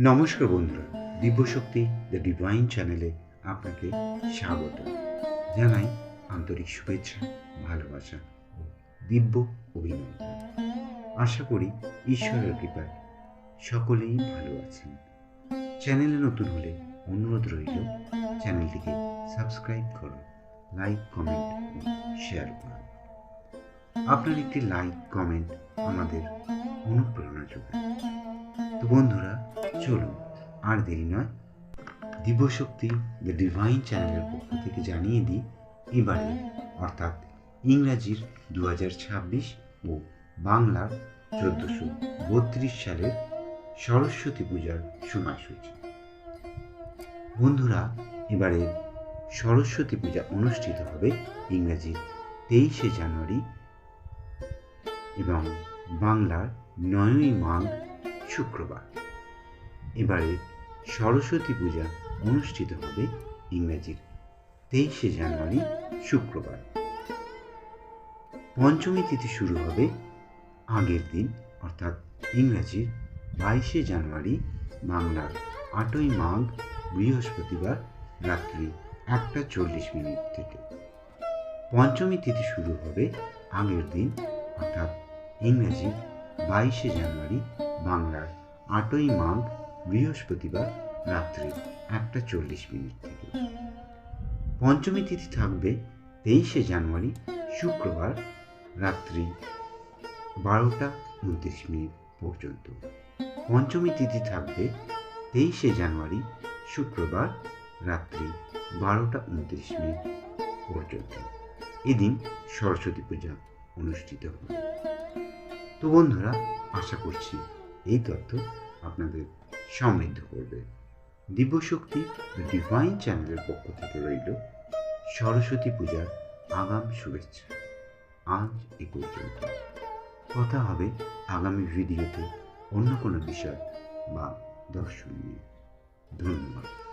নমস্কার বন্ধুরা, দিব্যশক্তি the divine চ্যানেলে আপনাকে স্বাগত। জানাই আন্তরিক শুভেচ্ছা, ভালোবাসা ও দিব্য অভিনন্দন। আশা করি ঈশ্বরের কৃপায় সকলেই ভালো আছেন। চ্যানেলে নতুন হলে অনুরোধ রইল, চ্যানেলটিকে সাবস্ক্রাইব করুন, লাইক, কমেন্ট শেয়ার করুন। আপনার একটি লাইক, কমেন্ট আমাদের অনুপ্রেরণা যোগায়। তো বন্ধুরা, চলুন, আর দেরি নয়। দিব্যশক্তি দ্য ডিভাইন চ্যানেলের পক্ষ থেকে জানিয়ে দিই, এবারে, অর্থাৎ ইংরাজির দু ও বাংলার চোদ্দোশো বত্রিশ সালের সরস্বতী পূজার সময়সূচি। বন্ধুরা, এবারে সরস্বতী পূজা অনুষ্ঠিত হবে ইংরাজির তেইশে জানুয়ারি এবং বাংলার নয়ই মাঘ শুক্রবার। এবারে সরস্বতী পূজা অনুষ্ঠিত হবে ইংরেজির তেইশে জানুয়ারি শুক্রবার। পঞ্চমী তিথি শুরু হবে আগের দিন, অর্থাৎ ইংরাজির বাইশে জানুয়ারি বাংলার আটই মাঘ বৃহস্পতিবার রাত্রি একটা চল্লিশ মিনিট থেকে। পঞ্চমী তিথি শুরু হবে আগের দিন, অর্থাৎ ইংরেজি বাইশে জানুয়ারি, বাংলার আটই মাঘ, বৃহস্পতিবার রাত্রি একটা চল্লিশ মিনিট থেকে। পঞ্চমী তিথি থাকবে তেইশে জানুয়ারি, শুক্রবার রাত্রি বারোটা উনত্রিশ মিনিট পর্যন্ত। পঞ্চমী তিথি থাকবে তেইশে জানুয়ারি, শুক্রবার রাত্রি বারোটা উনত্রিশ মিনিট পর্যন্ত। এদিন সরস্বতী পূজা। অনুষ্ঠিত হবে। তো বন্ধুরা, আশা করছি এই তথ্য আপনাদের সমৃদ্ধ করবে। দিব্যশক্তি ডিভাইন চ্যানেলের পক্ষ থেকে রইল সরস্বতী পূজার আগাম শুভেচ্ছা। আজ এ পর্যন্ত। কথা হবে আগামী ভিডিওতে অন্য কোনো বিষয় বা দর্শন নিয়ে। ধন্যবাদ।